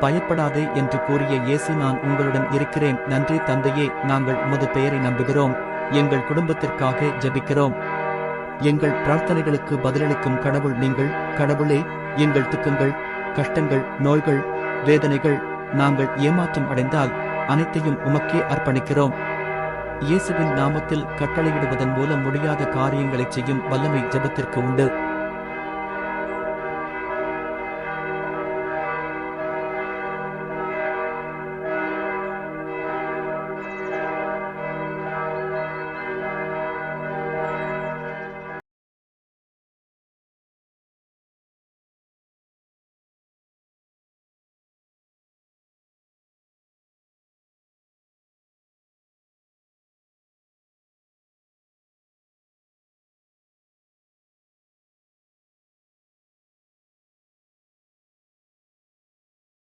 பயப்படாதே என்று கூறிய இயேசு நான் உங்களுடன் இருக்கிறேன். நன்றி தந்தையே நாங்கள் உமது பெயரை நம்புகிறோம். எங்கள் குடும்பத்திற்காக ஜெபிக்கிறோம். எங்கள் பிரார்த்தனைகளுக்கு பதிலளிக்கும் கடவுள் நீங்கள். கடவுளே எங்கள் துக்கங்கள் கஷ்டங்கள் நோய்கள் வேதனைகள் நாங்கள் ஏமாற்றம் அடைந்தால் அனைத்தையும் உமக்கே அர்ப்பணிக்கிறோம். இயேசுவின் நாமத்தில் கட்டளையிடுவதன் மூலம் முடியாத காரியங்களைச் செய்யும் வல்லமை ஜெபத்திற்கு உண்டு.